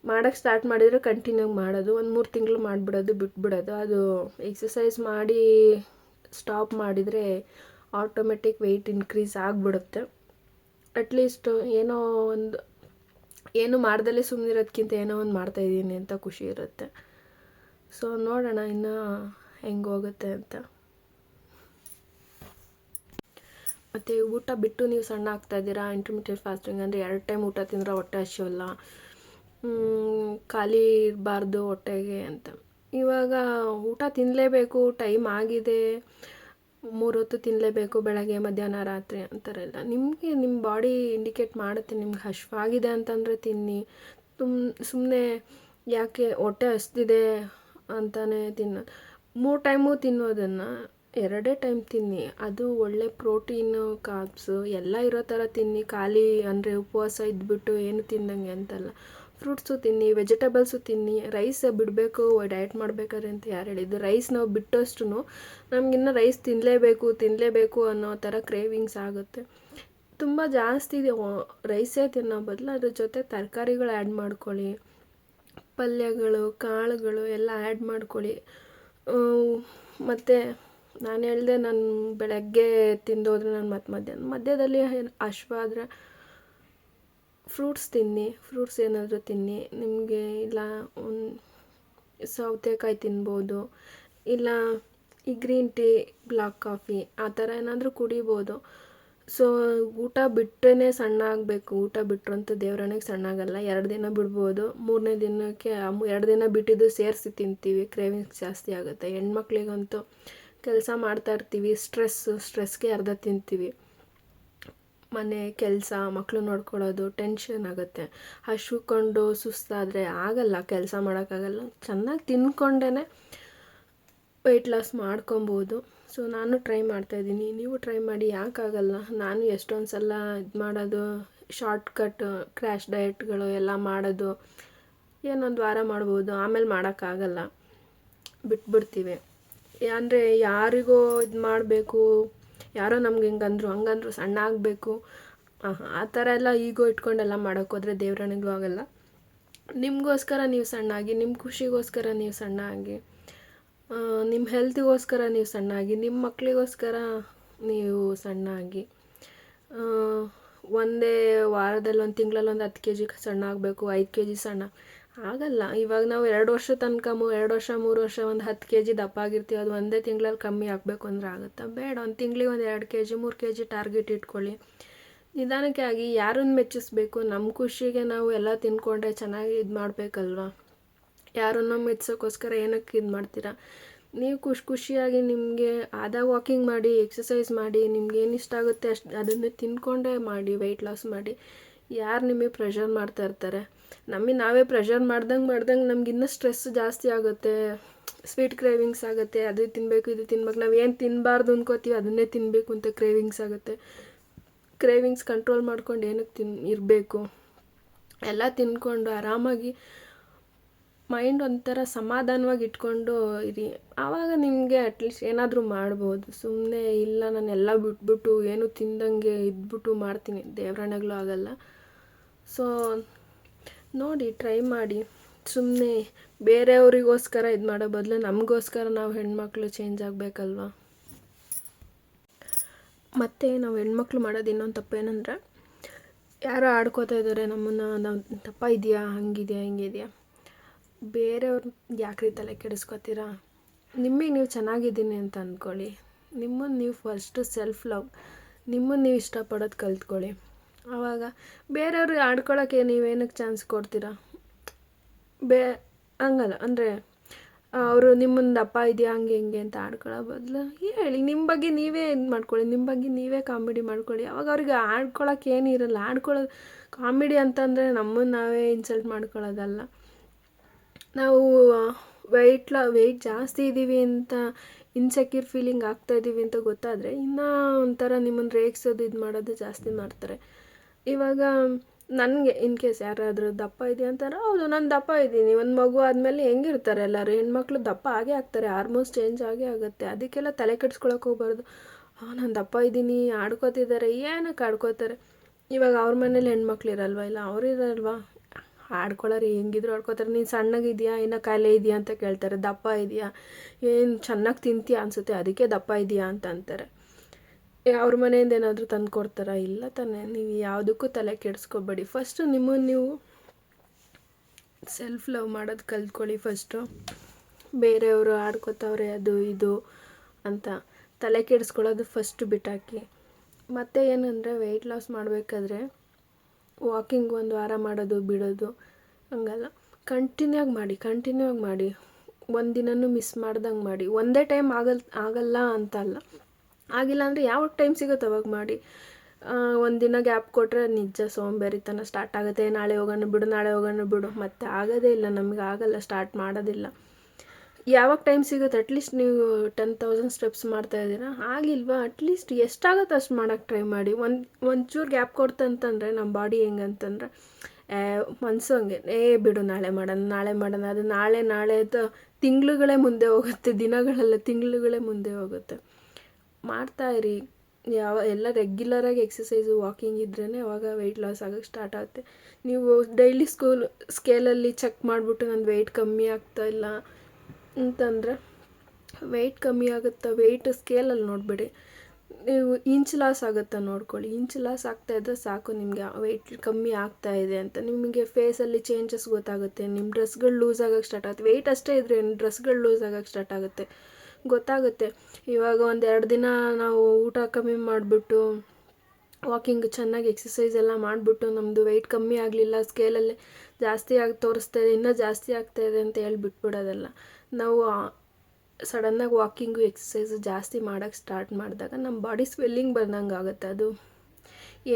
ಮಾಡೋಕ್ಕೆ ಸ್ಟಾರ್ಟ್ ಮಾಡಿದರೆ ಕಂಟಿನ್ಯೂ ಮಾಡೋದು. ಒಂದು ಮೂರು ತಿಂಗಳು ಮಾಡಿಬಿಡೋದು, ಬಿಟ್ಬಿಡೋದು. ಅದು ಎಕ್ಸಸೈಸ್ ಮಾಡಿ ಸ್ಟಾಪ್ ಮಾಡಿದರೆ ಆಟೋಮೆಟಿಕ್ ವೆಯ್ಟ್ ಇನ್ಕ್ರೀಸ್ ಆಗಿಬಿಡುತ್ತೆ. ಅಟ್ಲೀಸ್ಟ್ ಏನೋ ಒಂದು ಏನು ಮಾಡ್ದಲೇ ಸುಮ್ಮನಿರೋದ್ಕಿಂತ ಏನೋ ಒಂದು ಮಾಡ್ತಾಯಿದ್ದೀನಿ ಅಂತ ಖುಷಿ ಇರುತ್ತೆ. ಸೊ ನೋಡೋಣ ಇನ್ನು ಹೆಂಗೆ ಹೋಗುತ್ತೆ ಅಂತ. ಮತ್ತು ಊಟ ಬಿಟ್ಟು ನೀವು ಸಣ್ಣ ಆಗ್ತಾ ಇದ್ದೀರಾ? ಇಂಟರ್ಮೀಡಿಯೇಟ್ ಫಾಸ್ಟಿಂಗ್ ಅಂದರೆ ಎರಡು ಟೈಮ್ ಊಟ ತಿಂದರೆ ಹೊಟ್ಟೆ ಹಸಿವಲ್ಲ ಖಾಲಿ ಇರಬಾರ್ದು ಹೊಟ್ಟೆಗೆ ಅಂತ. ಇವಾಗ ಊಟ ತಿನ್ನಲೇಬೇಕು ಟೈಮ್ ಆಗಿದೆ. ಮೂರು ಹೊತ್ತು ತಿನ್ನಲೇಬೇಕು ಬೆಳಗ್ಗೆ, ಮಧ್ಯಾಹ್ನ, ರಾತ್ರಿ ಅಂತಾರೆಲ್ಲ. ನಿಮಗೆ ನಿಮ್ಮ ಬಾಡಿ ಇಂಡಿಕೇಟ್ ಮಾಡುತ್ತೆ, ನಿಮ್ಗೆ ಹಶ್ವಾಗಿದೆ ಅಂತಂದರೆ ತಿನ್ನಿ. ತುಮ್ ಸುಮ್ಮನೆ ಯಾಕೆ ಹೊಟ್ಟೆ ಹಸ್ದಿದೆ ಅಂತಲೇ ತಿನ್ನ. ಮೂರು ಟೈಮು ತಿನ್ನೋದನ್ನು ಎರಡೇ ಟೈಮ್ ತಿನ್ನಿ. ಅದು ಒಳ್ಳೆ ಪ್ರೋಟೀನು ಕಾರ್ಬ್ಸು ಎಲ್ಲ ಇರೋ ಥರ ತಿನ್ನಿ. ಖಾಲಿ ಅಂದರೆ ಉಪವಾಸ ಇದ್ಬಿಟ್ಟು ಏನು ತಿಂದಂಗೆ ಅಂತಲ್ಲ. ಫ್ರೂಟ್ಸು ತಿನ್ನಿ ವೆಜಿಟೇಬಲ್ಸು ತಿನ್ನಿ ರೈಸ್ ಬಿಡಬೇಕು ಡಯಟ್ ಮಾಡಬೇಕಾದ್ರೆ ಅಂತ ಯಾರು ಹೇಳಿದ್ದು? ರೈಸ್ ನಾವು ಬಿಟ್ಟಷ್ಟು ನಮಗಿನ್ನ ರೈಸ್ ತಿನ್ನಲೇಬೇಕು ತಿನ್ನಲೇಬೇಕು ಅನ್ನೋ ಥರ ಕ್ರೇವಿಂಗ್ಸ್ ಆಗುತ್ತೆ. ತುಂಬ ಜಾಸ್ತಿ ರೈಸೇ ತಿನ್ನೋ ಬದಲು ಅದ್ರ ಜೊತೆ ತರಕಾರಿಗಳು ಆ್ಯಡ್ ಮಾಡ್ಕೊಳ್ಳಿ. ಪಲ್ಯಗಳು, ಕಾಳುಗಳು ಎಲ್ಲ ಆ್ಯಡ್ ಮಾಡ್ಕೊಳ್ಳಿ. ಮತ್ತು ನಾನು ಹೇಳಿದೆ ನಾನು ಬೆಳಗ್ಗೆ ತಿಂದೋದ್ರೆ ನಾನು ಮತ್ತೆ ಮಧ್ಯಾಹ್ನ, ಮಧ್ಯದಲ್ಲಿ ಹಶ್ವಾದ್ರೆ ಫ್ರೂಟ್ಸ್ ತಿನ್ನಿ, ಫ್ರೂಟ್ಸ್ ಏನಾದರೂ ತಿನ್ನಿ, ನಿಮಗೆ ಇಲ್ಲ ಒಂದು ಸೌತೆಕಾಯಿ ತಿನ್ಬೋದು, ಇಲ್ಲ ಈ ಗ್ರೀನ್ ಟೀ, ಬ್ಲಾಕ್ ಕಾಫಿ, ಆ ಥರ ಏನಾದರೂ ಕುಡಿಬೋದು. ಸೊ, ಊಟ ಬಿಟ್ಟರೆ ಸಣ್ಣ ಆಗಬೇಕು ಊಟ ಬಿಟ್ರಂತೂ ದೇವ್ರಣೆಗೆ ಸಣ್ಣ ಆಗಲ್ಲ ಎರಡು ದಿನ ಬಿಡ್ಬೋದು, ಮೂರನೇ ದಿನಕ್ಕೆ ಎರಡು ದಿನ ಬಿಟ್ಟಿದ್ದು ಸೇರಿಸಿ ತಿಂತೀವಿ, ಕ್ರೇವಿಂಗ್ಸ್ ಜಾಸ್ತಿ ಆಗುತ್ತೆ. ಹೆಣ್ಮಕ್ಳಿಗಂತೂ ಕೆಲಸ ಮಾಡ್ತಾ ಇರ್ತೀವಿ, ಸ್ಟ್ರೆಸ್ಸು, ಸ್ಟ್ರೆಸ್ಗೆ ಅರ್ಧ ತಿಂತೀವಿ. ಮನೆ ಕೆಲಸ ಮಕ್ಕಳು ನೋಡ್ಕೊಳ್ಳೋದು ಟೆನ್ಷನ್ ಆಗುತ್ತೆ. ಹಸುಕೊಂಡು ಸುಸ್ತಾದರೆ ಆಗಲ್ಲ, ಕೆಲಸ ಮಾಡೋಕ್ಕಾಗಲ್ಲ. ಚೆನ್ನಾಗಿ ತಿನ್ಕೊಂಡೇ ವೆಯ್ಟ್ ಲಾಸ್ ಮಾಡ್ಕೊಬೋದು. ಸೊ ನಾನು ಟ್ರೈ ಮಾಡ್ತಾಯಿದ್ದೀನಿ ನೀವು ಟ್ರೈ ಮಾಡಿ, ಯಾಕಾಗಲ್ಲ? ನಾನು ಎಷ್ಟೊಂದು ಸಲ ಇದು ಮಾಡೋದು ಶಾರ್ಟ್ ಕಟ್ ಕ್ರ್ಯಾಶ್ ಡಯಟ್ಗಳು ಎಲ್ಲ ಮಾಡೋದು, ಏನೊಂದು ವಾರ ಮಾಡ್ಬೋದು, ಆಮೇಲೆ ಮಾಡೋಕ್ಕಾಗಲ್ಲ. ಬಿಟ್ಬಿಡ್ತೀವಿ. ಅಂದರೆ ಯಾರಿಗೋ ಇದು ಮಾಡಬೇಕು ಯಾರೋ ನಮ್ಗೆ ಹೆಂಗಂದ್ರು, ಹಂಗಂದ್ರು, ಸಣ್ಣ ಆಗಬೇಕು. ಆ ಥರ ಎಲ್ಲ ಈಗೋ ಇಟ್ಕೊಂಡೆಲ್ಲ ಮಾಡೋಕ್ಕೋದ್ರೆ ದೇವ್ರನಿಗೂ ಆಗಲ್ಲ. ನಿಮಗೋಸ್ಕರ ನೀವು ಸಣ್ಣ ಆಗಿ ನಿಮ್ಮ ಖುಷಿಗೋಸ್ಕರ ನೀವು ಸಣ್ಣ ಆಗಿ ನಿಮ್ಮ ಹೆಲ್ತಿಗೋಸ್ಕರ ನೀವು ಸಣ್ಣ ಆಗಿ ನಿಮ್ಮ ಮಕ್ಕಳಿಗೋಸ್ಕರ ನೀವು ಸಣ್ಣ ಆಗಿ ಒಂದೇ ವಾರದಲ್ಲಿ ಒಂದು ತಿಂಗಳಲ್ಲಿ ಒಂದು ಹತ್ತು ಕೆ ಜಿ ಸಣ್ಣ ಆಗಬೇಕು, ಐದು ಕೆ ಜಿ ಸಣ್ಣ. ಆಗಲ್ಲ. ಇವಾಗ ನಾವು ಎರಡು ವರ್ಷ ತನಕ ಮೂ, ಎರಡು ವರ್ಷ, ಮೂರು ವರ್ಷ ಒಂದು ಹತ್ತು ಕೆ ಜಿ ದಪ್ಪ ಆಗಿರ್ತೀವಿ. ಅದು ಒಂದೇ ತಿಂಗಳಲ್ಲಿ ಕಮ್ಮಿ ಆಗಬೇಕು ಅಂದ್ರೆ ಆಗುತ್ತಾ? ಬೇಡ. ಒಂದು ತಿಂಗಳಿಗೆ ಒಂದು ಎರಡು ಕೆ ಜಿ ಮೂರು ಕೆ ಜಿ ಟಾರ್ಗೆಟ್ ಇಟ್ಕೊಳ್ಳಿ. ನಿಧಾನಕ್ಕೆ ಆಗಿ ಯಾರನ್ನು ಮೆಚ್ಚಿಸ್ಬೇಕು? ನಮ್ಮ ಖುಷಿಗೆ ನಾವು ಎಲ್ಲ ತಿನ್ಕೊಂಡ್ರೆ ಚೆನ್ನಾಗಿ ಇದು ಮಾಡಬೇಕಲ್ವಾ? ಯಾರನ್ನ ಮೆಚ್ಚೋಕ್ಕೋಸ್ಕರ ಏನಕ್ಕೆ ಇದು ಮಾಡ್ತೀರಾ? ನೀವು ಖುಷಿ, ಖುಷಿಯಾಗಿ ನಿಮಗೆ ಆದಾಗ ವಾಕಿಂಗ್ ಮಾಡಿ ಎಕ್ಸಸೈಸ್ ಮಾಡಿ, ನಿಮ್ಗೆ ಏನು ಇಷ್ಟ ಆಗುತ್ತೆ ಅಷ್ಟು ಅದನ್ನು ತಿನ್ಕೊಂಡೇ ಮಾಡಿ ವೆಯ್ಟ್ ಲಾಸ್ ಮಾಡಿ. ಯಾರು ನಿಮಗೆ ಪ್ರೆಷರ್ ಮಾಡ್ತಾ ಇರ್ತಾರೆ? ನಮಗೆ ನಾವೇ ಪ್ರೆಷರ್ ಮಾಡ್ದಂಗೆ ಮಾಡ್ದಂಗೆ ನಮ್ಗೆ ಇನ್ನೂ ಸ್ಟ್ರೆಸ್ ಜಾಸ್ತಿ ಆಗುತ್ತೆ. ಸ್ವೀಟ್ ಕ್ರೇವಿಂಗ್ಸ್ ಆಗುತ್ತೆ. ಅದು ತಿನ್ನಬೇಕು ಇದು ತಿನ್ಬೇಕು. ನಾವು ಏನು ತಿನ್ನಬಾರ್ದು ಅಂದ್ಕೋತೀವಿ ಅದನ್ನೇ ತಿನ್ನಬೇಕು ಅಂತ ಕ್ರೇವಿಂಗ್ಸ್ ಆಗುತ್ತೆ. ಕ್ರೇವಿಂಗ್ಸ್ ಕಂಟ್ರೋಲ್ ಮಾಡ್ಕೊಂಡು ಏನಕ್ಕೆ ತಿನ್, ಇರಬೇಕು? ಎಲ್ಲ ತಿನ್ಕೊಂಡು ಆರಾಮಾಗಿ ಮೈಂಡ್ ಒಂಥರ ಸಮಾಧಾನವಾಗಿ ಇಟ್ಕೊಂಡು ಇರಿ. ಆವಾಗ ನಿಮಗೆ ಅಟ್ಲೀಸ್ಟ್ ಏನಾದರೂ ಮಾಡ್ಬೋದು. ಸುಮ್ಮನೆ ಇಲ್ಲ ನಾನು ಎಲ್ಲ ಬಿಟ್ಬಿಟ್ಟು, ಏನು ತಿಂದಂಗೆ ಇದ್ಬಿಟ್ಟು ಮಾಡ್ತೀನಿ. ದೇವ್ರಣೆಗಳು ಆಗಲ್ಲ ಸೊ ನೋಡಿ ಟ್ರೈ ಮಾಡಿ. ಸುಮ್ಮನೆ ಬೇರೆಯವರಿಗೋಸ್ಕರ ಇದು ಮಾಡೋ ಬದಲು ನಮಗೋಸ್ಕರ ನಾವು ಹೆಣ್ಮಕ್ಳು ಚೇಂಜ್ ಆಗಬೇಕಲ್ವಾ? ಮತ್ತು ನಾವು ಹೆಣ್ಮಕ್ಳು ಮಾಡೋದು ಇನ್ನೊಂದು ತಪ್ಪೇನಂದ್ರೆ, ಯಾರೋ ಆಡ್ಕೋತಾ ಇದ್ದಾರೆ ನಮ್ಮನ್ನು, ನಾವು ತಪ್ಪ ಇದೆಯಾ? ಹಂಗಿದೆಯಾ? ಹಿಂಗಿದೆಯಾ? ಬೇರೆಯವ್ರ ಯಾಕ್ರಿ ತಲೆ ಕೆಡಿಸ್ಕೋತೀರಾ? ನಿಮಗೆ ನೀವು ಚೆನ್ನಾಗಿದ್ದೀನಿ ಅಂತ ಅಂದ್ಕೊಳ್ಳಿ ನಿಮ್ಮನ್ನು ನೀವು ಫಸ್ಟು ಸೆಲ್ಫ್ ಲವ್ ನಿಮ್ಮನ್ನು ನೀವು ಇಷ್ಟಪಡೋದು ಕಲ್ತ್ಕೊಳ್ಳಿ. ಆವಾಗ ಬೇರೆಯವ್ರಿಗೆ ಆಡ್ಕೊಳ್ಳೋಕ್ಕೆ ನೀವೇನಕ್ಕೆ ಚಾನ್ಸ್ ಕೊಡ್ತೀರಾ? ಬೇ, ಹಂಗಲ್ಲ, ಅಂದರೆ ಅವರು ನಿಮ್ಮೊಂದು ಅಪ್ಪ ಇದೆಯಾ, ಹಂಗೆ, ಹಿಂಗೆ ಅಂತ ಆಡ್ಕೊಳ್ಳೋ ಬದಲು ಹೇಳಿ. ನಿಮ್ಮ ಬಗ್ಗೆ ನೀವೇ ಇದು ಮಾಡ್ಕೊಳ್ಳಿ ನಿಮ್ಮ ಬಗ್ಗೆ ನೀವೇ ಕಾಮಿಡಿ ಮಾಡ್ಕೊಳ್ಳಿ. ಅವಾಗ ಅವ್ರಿಗೆ ಆಡ್ಕೊಳಕ್ಕೆ ಏನಿರಲ್ಲ ಆಡ್ಕೊಳ್ಳೋದು ಕಾಮಿಡಿ ಅಂತಂದರೆ ನಮ್ಮನ್ನು ನಾವೇ ಇನ್ಸಲ್ಟ್ ಮಾಡ್ಕೊಳ್ಳೋದಲ್ಲ. ನಾವು ವೆಯ್ಟ್ ಲ ವೆಯ್ಟ್ ಜಾಸ್ತಿ ಇದ್ದೀವಿ ಅಂತ ಇನ್ಸೆಕ್ಯೂರ್ ಫೀಲಿಂಗ್ ಆಗ್ತಾ ಇದ್ದೀವಿ ಅಂತ ಗೊತ್ತಾದರೆ ಇನ್ನೂ ಒಂಥರ ನಿಮ್ಮನ್ನು ರೇಗಿಸೋದು ಇದು ಮಾಡೋದು ಜಾಸ್ತಿ ಮಾಡ್ತಾರೆ. ಇವಾಗ, ನನಗೆ ಇನ್ ಕೇಸ್ ಯಾರಾದರೂ ದಪ್ಪ ಇದೆಯಾ ಅಂತಾರೆ, ಹೌದು, ನಾನು ದಪ್ಪ ಇದ್ದೀನಿ. ಒಂದು ಮಗು ಆದಮೇಲೆ ಹೆಂಗಿರ್ತಾರೆ ಎಲ್ಲರೂ? ಹೆಣ್ಮಕ್ಳು ದಪ್ಪ ಆಗೇ ಆಗ್ತಾರೆ ಹಾರ್ಮೋನ್ಸ್ ಚೇಂಜ್ ಆಗೇ ಆಗುತ್ತೆ. ಅದಕ್ಕೆಲ್ಲ ತಲೆ ಕೆಡ್ಸ್ಕೊಳಕ್ಕೆ ಹೋಗ್ಬಾರ್ದು. ಹಾಂ ನಾನು ದಪ್ಪ ಇದ್ದೀನಿ ಆಡ್ಕೋತಿದ್ದಾರೆ ಏನಕ್ಕೆ ಆಡ್ಕೋತಾರೆ? ಇವಾಗ ಅವ್ರ ಮನೇಲಿ ಹೆಣ್ಮಕ್ಳು ಇರಲ್ವ? ಇಲ್ಲ, ಅವ್ರು ಇರಲ್ವಾ? ಆಡ್ಕೊಳ್ಳೋರು ಹೆಂಗಿದ್ರು ಆಡ್ಕೋತಾರೆ. ನೀನು ಸಣ್ಣಗಿದೆಯಾ ಏನೋ ಕಾಯಿಲೆ ಇದೆಯಾ? ಅಂತ ಕೇಳ್ತಾರೆ. ದಪ್ಪ ಇದೆಯಾ? ಏನು ಚೆನ್ನಾಗಿ ತಿಂತೀಯ ಅನಿಸುತ್ತೆ? ಅದಕ್ಕೆ ದಪ್ಪ ಇದೆಯಾ ಅಂತ ಅಂತಾರೆ. ಅವ್ರ ಮನೆಯಿಂದ ಏನಾದರೂ ತಂದು ಕೊಡ್ತಾರಾ ಇಲ್ಲ ತಾನೆ. ನೀವು ಯಾವುದಕ್ಕೂ ತಲೆ ಕೆಡಿಸ್ಕೋಬೇಡಿ. ಫಸ್ಟು ನಿಮ್ಮನ್ನು ನೀವು ಸೆಲ್ಫ್ ಲವ್ ಮಾಡೋದು ಕಲ್ತ್ಕೊಳ್ಳಿ ಫಸ್ಟು ಬೇರೆಯವರು ಆಡ್ಕೋತಾವ್ರೆ ಅದು ಇದು ಅಂತ. ತಲೆ ಕೆಡಿಸ್ಕೊಳ್ಳೋದು ಫಸ್ಟ್ ಬಿಟ್ಟಾಕಿ. ಮತ್ತು ಏನಂದರೆ ವೆಯ್ಟ್ ಲಾಸ್ ಮಾಡಬೇಕಾದ್ರೆ ವಾಕಿಂಗ್ ಒಂದು ವಾರ ಮಾಡೋದು, ಬಿಡೋದು, ಹಂಗಲ್ಲ. ಕಂಟಿನ್ಯೂ ಆಗಿ ಮಾಡಿ ಕಂಟಿನ್ಯೂ ಆಗಿ ಮಾಡಿ. ಒಂದು ದಿನನೂ ಮಿಸ್ ಮಾಡ್ದಂಗೆ ಮಾಡಿ. ಒಂದೇ ಟೈಮ್ ಆಗಲ್, ಆಗಲ್ಲ ಅಂತ ಅಲ್ಲ. ಆಗಿಲ್ಲ ಅಂದರೆ ಯಾವ ಟೈಮ್ ಸಿಗುತ್ತೆ ಅವಾಗ ಮಾಡಿ. ಒಂದಿನ ದಿನ ಗ್ಯಾಪ್ ಕೊಟ್ಟರೆ ನಿಜ ಸೋಂಬೇರಿತನ ಸ್ಟಾರ್ಟ್ ಆಗುತ್ತೆ. ನಾಳೆ ಹೋಗೋಣ ಬಿಡು, ನಾಳೆ ಹೋಗೋಣ ಬಿಡು. ಮತ್ತೆ ಆಗೋದೇ ಇಲ್ಲ, ನಮಗೆ ಆಗಲ್ಲ ಸ್ಟಾರ್ಟ್ ಮಾಡೋದಿಲ್ಲ. ಯಾವಾಗ ಟೈಮ್ ಸಿಗುತ್ತೆ? ಅಟ್ಲೀಸ್ಟ್ ನೀವು ಟೆನ್ ತೌಸಂಡ್ ಸ್ಟೆಪ್ಸ್ ಮಾಡ್ತಾ ಇದ್ದೀರಾ? ಆಗಿಲ್ವಾ? ಅಟ್ಲೀಸ್ಟ್ ಎಷ್ಟಾಗುತ್ತೆ ಅಷ್ಟು ಮಾಡೋಕ್ಕೆ ಟ್ರೈ ಮಾಡಿ. ಒಂದು, ಒಂಚೂರು ಗ್ಯಾಪ್ ಕೊಡ್ತಂತಂದರೆ ನಮ್ಮ ಬಾಡಿ ಹೆಂಗಂತಂದ್ರೆ ಮನಸ್ಸು ಹಂಗೆ, ಏ, ಬಿಡು, ನಾಳೆ ಮಾಡೋಣ ನಾಳೆ ಮಾಡೋಣ. ಅದು ನಾಳೆ ನಾಳೆ ತ, ತಿಂಗಳುಗಳೇ ಮುಂದೆ ಹೋಗುತ್ತೆ, ದಿನಗಳೆಲ್ಲ, ತಿಂಗಳುಗಳೇ ಮುಂದೆ ಹೋಗುತ್ತೆ. ಮಾಡ್ತಾ ಇರಿ ಯಾವ, ಎಲ್ಲ ರೆಗ್ಯುಲರಾಗಿ ಎಕ್ಸಸೈಸು ವಾಕಿಂಗ್ ಇದ್ರೇ ಅವಾಗ ವೆಯ್ಟ್ ಲಾಸ್ ಆಗೋಕ್ಕೆ ಸ್ಟಾರ್ಟ್ ಆಗುತ್ತೆ. ನೀವು ಡೈಲಿ ಸ್ಕೂಲ್ ಸ್ಕೇಲಲ್ಲಿ ಚೆಕ್ ಮಾಡಿಬಿಟ್ಟು ನನ್ನ ವೆಯ್ಟ್ ಕಮ್ಮಿ ಆಗ್ತಾ ಇಲ್ಲ ಅಂತಂದರೆ ವೆಯ್ಟ್ ಕಮ್ಮಿ ಆಗುತ್ತಾ ವೆಯ್ಟ್ ಸ್ಕೇಲಲ್ಲಿ ನೋಡಬೇಡಿ. ನೀವು ಇಂಚ್ ಲಾಸ್ ಆಗುತ್ತಾ ನೋಡ್ಕೊಳ್ಳಿ. ಇಂಚ್ ಲಾಸ್ ಆಗ್ತಾ ಇದ್ದರೆ ಸಾಕು, ನಿಮಗೆ ವೆಯ್ಟ್ ಕಮ್ಮಿ ಆಗ್ತಾ ಇದೆ ಅಂತ. ನಿಮಗೆ ಫೇಸಲ್ಲಿ ಚೇಂಜಸ್ ಗೊತ್ತಾಗುತ್ತೆ ನಿಮ್ಮ ಡ್ರೆಸ್ಗಳು ಲೂಸ್ ಆಗೋಕ್ಕೆ ಸ್ಟಾರ್ಟ್ ಆಗುತ್ತೆ. ವೆಯ್ಟ್ ಅಷ್ಟೇ ಇದ್ರೆ ಡ್ರೆಸ್ಗಳು ಲೂಸ್ ಆಗೋಕ್ಕೆ ಸ್ಟಾರ್ಟ್ ಆಗುತ್ತೆ. ಗೊತ್ತಾಗುತ್ತೆ. ಇವಾಗ ಒಂದು ಎರಡು ದಿನ ನಾವು ಊಟ ಕಮ್ಮಿ ಮಾಡಿಬಿಟ್ಟು ವಾಕಿಂಗ್ ಚೆನ್ನಾಗಿ ಎಕ್ಸಸೈಸ್ ಎಲ್ಲ ಮಾಡಿಬಿಟ್ಟು ನಮ್ಮದು ವೆಯ್ಟ್ ಕಮ್ಮಿ ಆಗಲಿಲ್ಲ ಸ್ಕೇಲಲ್ಲಿ ಜಾಸ್ತಿ ಆಗಿ, ತೋರಿಸ್ತಾ ಇದೆ, ಇನ್ನೂ ಜಾಸ್ತಿ ಆಗ್ತಾ ಇದೆ ಅಂತ ಹೇಳಿ ಬಿಟ್ಬಿಡೋದಲ್ಲ ನಾವು ಸಡನ್ನಾಗಿ ವಾಕಿಂಗು ಎಕ್ಸಸೈಸು ಜಾಸ್ತಿ ಮಾಡೋಕ್ಕೆ ಸ್ಟಾರ್ಟ್ ಮಾಡಿದಾಗ ನಮ್ಮ ಬಾಡಿ ಸ್ವೆಲ್ಲಿಂಗ್ ಬಂದಂಗೆ ಆಗುತ್ತೆ ಅದು,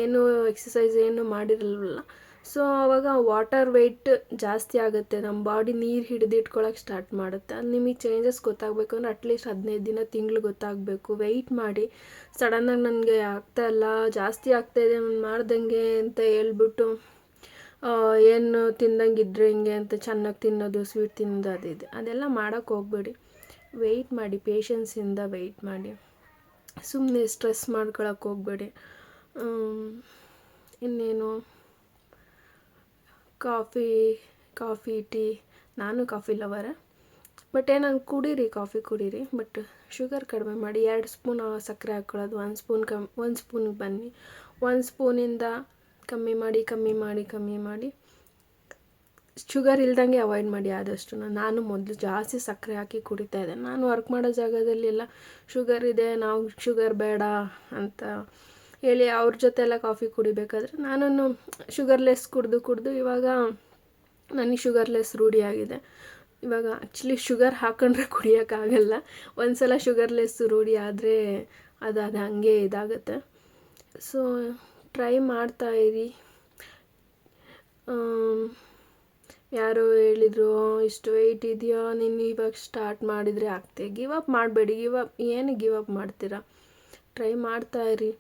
ಏನು ಎಕ್ಸಸೈಸ್ ಏನು ಮಾಡಿರಲ್ವಲ್ಲ. ಸೊ ಆವಾಗ ವಾಟರ್ ವೆಯ್ಟ್ ಜಾಸ್ತಿ ಆಗುತ್ತೆ. ನಮ್ಮ ಬಾಡಿ ನೀರು ಹಿಡಿದಿಟ್ಕೊಳಕ್ಕೆ ಸ್ಟಾರ್ಟ್ ಮಾಡುತ್ತೆ. ನಿಮಗೆ ಚೇಂಜಸ್ ಗೊತ್ತಾಗಬೇಕು ಅಂದರೆ ಅಟ್ಲೀಸ್ಟ್ ಹದಿನೈದು ದಿನ, ತಿಂಗಳು ಗೊತ್ತಾಗಬೇಕು. ವೆಯ್ಟ್ ಮಾಡಿ. ಸಡನ್ನಾಗಿ ನನಗೆ ಆಗ್ತಾ ಇಲ್ಲ. ಜಾಸ್ತಿ ಆಗ್ತಾಯಿದೆ ನಾನು ಮಾಡ್ದಂಗೆ ಅಂತ ಹೇಳ್ಬಿಟ್ಟು ಏನು ತಿಂದಂಗೆ ಇದ್ರೆ ಹಿಂಗೆ ಅಂತ ಚೆನ್ನಾಗಿ ತಿನ್ನೋದು ಸ್ವೀಟ್ ತಿನ್ನೋದು ಅದಿದೆ ಅದೆಲ್ಲ ಮಾಡೋಕ್ಕೆ ಹೋಗಬೇಡಿ. ವೆಯ್ಟ್ ಮಾಡಿ. ಪೇಷನ್ಸಿಂದ ವೆಯ್ಟ್ ಮಾಡಿ. ಸುಮ್ಮನೆ ಸ್ಟ್ರೆಸ್ ಮಾಡ್ಕೊಳಕ್ಕೆ ಹೋಗ್ಬೇಡಿ. ಇನ್ನೇನು? ಕಾಫಿ ಕಾಫಿ, ಟೀ, ನಾನು ಕಾಫಿ ಲವರ. ಬಟ್ ಏನಂಗೆ ಕುಡೀರಿ, ಕಾಫಿ ಕುಡೀರಿ. ಬಟ್ ಶುಗರ್ ಕಡಿಮೆ ಮಾಡಿ ಎರಡು ಸ್ಪೂನ್ ಸಕ್ಕರೆ ಹಾಕ್ಕೊಳ್ಳೋದು ಒಂದು ಸ್ಪೂನ್ ಕಮ್, ಒಂದು ಸ್ಪೂನಿಗೆ ಬನ್ನಿ. ಒಂದು ಸ್ಪೂನಿಂದ ಕಮ್ಮಿ ಮಾಡಿ ಕಮ್ಮಿ ಮಾಡಿ ಕಮ್ಮಿ ಮಾಡಿ. ಶುಗರ್ ಇಲ್ದಂಗೆ ಅವಾಯ್ಡ್ ಮಾಡಿ ಆದಷ್ಟು. ನಾನು ಮೊದಲು ಜಾಸ್ತಿ ಸಕ್ಕರೆ ಹಾಕಿ ಕುಡಿತಾ ಇದ್ದೆ. ನಾನು ವರ್ಕ್ ಮಾಡೋ ಜಾಗದಲ್ಲೆಲ್ಲ ಶುಗರ್ ಇದೆ, ನಾವು ಶುಗರ್ ಬೇಡ ಅಂತ ಹೇಳಿ ಅವ್ರ ಜೊತೆ ಎಲ್ಲ ಕಾಫಿ ಕುಡಿಬೇಕಾದ್ರೆ ನಾನು ಶುಗರ್ಲೆಸ್ ಕುಡಿದು ಕುಡಿದು ಇವಾಗ ನನಗೆ ಶುಗರ್ಲೆಸ್ ರೂಢಿಯಾಗಿದೆ ಇವಾಗ ಆ್ಯಕ್ಚುಲಿ ಶುಗರ್ ಹಾಕೊಂಡ್ರೆ ಕುಡಿಯೋಕ್ಕಾಗಲ್ಲ. ಒಂದು ಸಲ ಶುಗರ್ಲೆಸ್ ರೂಢಿ ಆದರೆ ಅದು ಅದು ಹಾಗೆ ಇದಾಗುತ್ತೆ. ಸೊ ಟ್ರೈ ಮಾಡ್ತಾ ಇರಿ. ಯಾರೋ ಹೇಳಿದರು ಇಷ್ಟು ವೆಯ್ಟ್ ಇದೆಯಾ? ನೀನು ಇವಾಗ ಸ್ಟಾರ್ಟ್ ಮಾಡಿದರೆ ಆಗ್ತೆ ಗಿವ್ ಅಪ್ ಮಾಡಬೇಡಿ ಗಿವ್ ಅಪ್ ಏನು ಗಿವ್ ಅಪ್ ಮಾಡ್ತೀರಾ? ಟ್ರೈ ಮಾಡ್ತಾ ಇರಿ.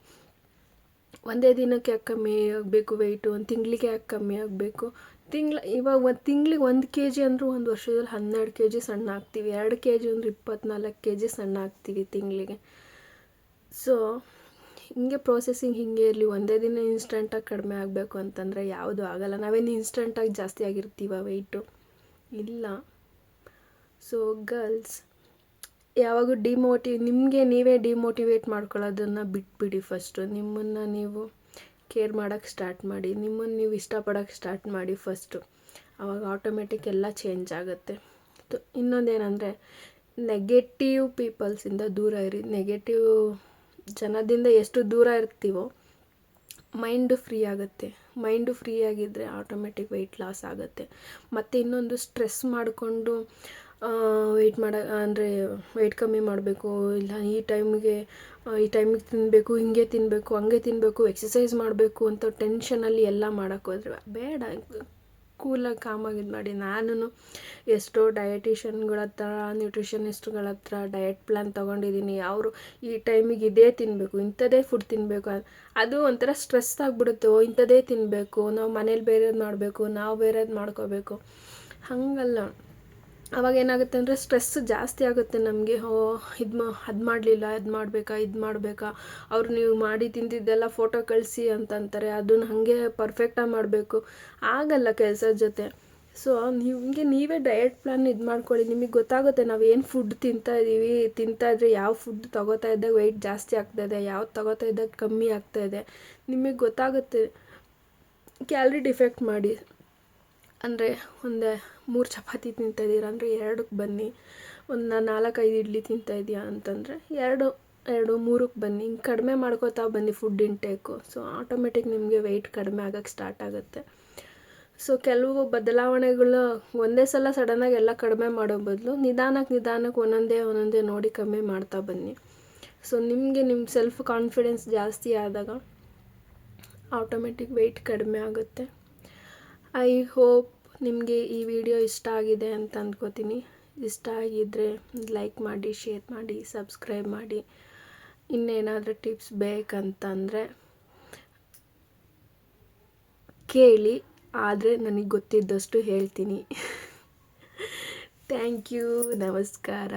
ಒಂದೇ ದಿನಕ್ಕೆ ಯಾಕೆ ಕಮ್ಮಿ ಆಗಬೇಕು ವೆಯ್ಟು ಒಂದು ತಿಂಗಳಿಗೆ ಯಾಕೆ ಕಮ್ಮಿ ಆಗಬೇಕು? ತಿಂಗ್ಳು, ಇವಾಗ ಒಂದು ತಿಂಗ್ಳಿಗೆ ಒಂದು ಕೆ ಜಿ ಅಂದರೂ ಒಂದು ವರ್ಷದಲ್ಲಿ ಹನ್ನೆರಡು ಕೆ ಜಿ ಸಣ್ಣ ಆಗ್ತೀವಿ. ಎರಡು ಕೆ ಜಿ ಅಂದ್ರೆ ಇಪ್ಪತ್ನಾಲ್ಕು ಕೆ ಜಿ ಸಣ್ಣ ಆಗ್ತೀವಿ ತಿಂಗಳಿಗೆ. ಸೊ ಹಿಂಗೆ ಪ್ರೋಸೆಸಿಂಗ್ ಹಿಂಗೆ ಇರಲಿ. ಒಂದೇ ದಿನ ಇನ್ಸ್ಟಂಟಾಗಿ ಕಡಿಮೆ ಆಗಬೇಕು ಅಂತಂದರೆ ಯಾವುದು ಆಗಲ್ಲ. ನಾವೇನು ಇನ್ಸ್ಟಂಟಾಗಿ ಜಾಸ್ತಿ ಆಗಿರ್ತೀವ ವೆಯ್ಟು ಇಲ್ಲ. ಸೊ ಗರ್ಲ್ಸ್ ಯಾವಾಗೂ ಡಿಮೋಟಿವ್ ನಿಮಗೆ ನೀವೇ ಡಿಮೋಟಿವೇಟ್ ಮಾಡ್ಕೊಳ್ಳೋದನ್ನು ಬಿಟ್ಬಿಡಿ ಫಸ್ಟು ನಿಮ್ಮನ್ನು ನೀವು ಕೇರ್ ಮಾಡೋಕ್ಕೆ ಸ್ಟಾರ್ಟ್ ಮಾಡಿ, ನಿಮ್ಮನ್ನು ನೀವು ಇಷ್ಟಪಡೋಕ್ಕೆ ಸ್ಟಾರ್ಟ್ ಮಾಡಿ ಫಸ್ಟು ಆವಾಗ ಆಟೋಮೆಟಿಕ್ ಎಲ್ಲ ಚೇಂಜ್ ಆಗುತ್ತೆ. ಇನ್ನೊಂದೇನೆಂದರೆ ನೆಗೆಟಿವ್ ಪೀಪಲ್ಸಿಂದ ದೂರ ಇರಿ. ನೆಗೆಟಿವ್ ಜನದಿಂದ ಎಷ್ಟು ದೂರ ಇರ್ತೀವೋ ಮೈಂಡು ಫ್ರೀ ಆಗುತ್ತೆ. ಮೈಂಡು ಫ್ರೀ ಆಗಿದ್ದರೆ ಆಟೋಮೆಟಿಕ್ ವೆಯ್ಟ್ ಲಾಸ್ ಆಗುತ್ತೆ. ಮತ್ತು ಇನ್ನೊಂದು ಸ್ಟ್ರೆಸ್ ಮಾಡಿಕೊಂಡು ವೆಯ್ಟ್ ಮಾಡ, ಅಂದರೆ ವೆಯ್ಟ್ ಕಮ್ಮಿ ಮಾಡಬೇಕು, ಇಲ್ಲ ಈ ಟೈಮಿಗೆ ಈ ಟೈಮಿಗೆ ತಿನ್ನಬೇಕು ಹಿಂಗೆ ತಿನ್ನಬೇಕು ಹಂಗೆ ತಿನ್ನಬೇಕು ಎಕ್ಸಸೈಸ್ ಮಾಡಬೇಕು ಅಂತ ಟೆನ್ಷನಲ್ಲಿ ಎಲ್ಲ ಮಾಡೋಕ್ಕೆ ಹೋದ್ರೆ. ಬೇಡ ಕೂಲಾಗಿ ಕಾಮಾಗಿ ಇದು ಮಾಡಿ. ನಾನು ಎಷ್ಟೋ ಡಯಟಿಷನ್ಗಳ ಹತ್ರ ನ್ಯೂಟ್ರಿಷನಿಸ್ಟ್ಗಳ ಹತ್ರ ಡಯಟ್ ಪ್ಲ್ಯಾನ್ ತೊಗೊಂಡಿದ್ದೀನಿ ಅವರು ಈ ಟೈಮಿಗೆ ಇದೇ ತಿನ್ನಬೇಕು ಇಂಥದ್ದೇ ಫುಡ್ ತಿನ್ನಬೇಕು ಅದು ಒಂಥರ ಸ್ಟ್ರೆಸ್ ಆಗಿಬಿಡುತ್ತೆ ಓ ಇಂಥದ್ದೇ ತಿನ್ನಬೇಕು ನಾವು ಮನೇಲಿ ಬೇರೆದು ಮಾಡಬೇಕು, ನಾವು ಬೇರೆದು ಮಾಡ್ಕೋಬೇಕು. ಹಾಗಲ್ಲ. ಅವಾಗ ಏನಾಗುತ್ತೆ ಅಂದರೆ ಸ್ಟ್ರೆಸ್ ಜಾಸ್ತಿ ಆಗುತ್ತೆ ನಮಗೆ. ಓ ಇದು ಮಾ, ಅದು ಮಾಡಲಿಲ್ಲ ಅದು ಮಾಡಬೇಕಾ, ಇದು ಮಾಡಬೇಕಾ? ಅವ್ರು ನೀವು ಮಾಡಿ ತಿಂದಿದ್ದೆಲ್ಲ ಫೋಟೋ ಕಳಿಸಿ ಅಂತಂತಾರೆ ಅದನ್ನ ಹಾಗೆ ಪರ್ಫೆಕ್ಟಾಗಿ ಮಾಡಬೇಕು. ಆಗಲ್ಲ ಕೆಲಸದ ಜೊತೆ. ಸೊ ನಿಮಗೆ ನೀವೇ ಡಯಟ್ ಪ್ಲ್ಯಾನ್ ಇದು ಮಾಡ್ಕೊಳ್ಳಿ. ನಿಮಗೆ ಗೊತ್ತಾಗುತ್ತೆ ನಾವು ಏನು ಫುಡ್ ತಿಂತಾ ಇದ್ದೀವಿ ತಿಂತಾ ಇದ್ರೆ ಯಾವ ಫುಡ್ ತಗೋತಾ ಇದ್ದಾಗ ವೆಯ್ಟ್ ಜಾಸ್ತಿ ಆಗ್ತಾ ಇದೆ. ಯಾವ್ದು ತಗೋತಾ ಇದ್ದಾಗ ಕಮ್ಮಿ ಆಗ್ತಾ ಇದೆ. ನಿಮಗೆ ಗೊತ್ತಾಗುತ್ತೆ. ಕ್ಯಾಲ್ರಿ ಡಿಫೆಕ್ಟ್ ಮಾಡಿ. ಅಂದರೆ ಒಂದು ಮೂರು ಚಪಾತಿ ತಿಂತಾಯಿದ್ದೀರ ಅಂದರೆ ಎರಡಕ್ಕೆ ಬನ್ನಿ. ಒಂದು ನಾಲ್ಕೈದು ಇಡ್ಲಿ ತಿಂತಾ ಇದೆಯಾ ಅಂತಂದರೆ ಎರಡು ಎರಡು ಮೂರಕ್ಕೆ ಬನ್ನಿ. ಹಿಂಗೆ ಕಡಿಮೆ ಮಾಡ್ಕೋತಾ ಬನ್ನಿ ಫುಡ್ ಇಂಟೇಕು ಸೊ ಆಟೋಮೆಟಿಕ್ ನಿಮಗೆ ವೆಯ್ಟ್ ಕಡಿಮೆ ಆಗೋಕ್ಕೆ ಸ್ಟಾರ್ಟ್ ಆಗುತ್ತೆ. ಸೊ ಕೆಲವು ಬದಲಾವಣೆಗಳು ಒಂದೇ ಸಲ ಸಡನ್ನಾಗಿ ಎಲ್ಲ ಕಡಿಮೆ ಮಾಡೋ ಬದಲು ನಿಧಾನಕ್ಕೆ ನಿಧಾನಕ್ಕೆ ಒಂದೊಂದೇ ಒಂದೊಂದೇ ನೋಡಿ ಕಮ್ಮಿ ಮಾಡ್ತಾ ಬನ್ನಿ. ಸೊ ನಿಮಗೆ ನಿಮ್ಮ ಸೆಲ್ಫ್ ಕಾನ್ಫಿಡೆನ್ಸ್ ಜಾಸ್ತಿ ಆದಾಗ ಆಟೋಮೆಟಿಕ್ ವೆಯ್ಟ್ ಕಡಿಮೆ ಆಗುತ್ತೆ. ಐ ಹೋಪ್ ನಿಮಗೆ ಈ ವಿಡಿಯೋ ಇಷ್ಟ ಆಗಿದೆ ಅಂತ ಅಂದ್ಕೋತೀನಿ ಇಷ್ಟ ಆಗಿದ್ದರೆ ಲೈಕ್ ಮಾಡಿ ಶೇರ್ ಮಾಡಿ ಸಬ್ಸ್ಕ್ರೈಬ್ ಮಾಡಿ. ಇನ್ನೇನಾದರೂ ಟಿಪ್ಸ್ ಬೇಕಂತಂದರೆ ಕೇಳಿ, ಆದರೆ ನನಗೆ ಗೊತ್ತಿದ್ದಷ್ಟು ಹೇಳ್ತೀನಿ. (laughs) ಥ್ಯಾಂಕ್ ಯು ನಮಸ್ಕಾರ.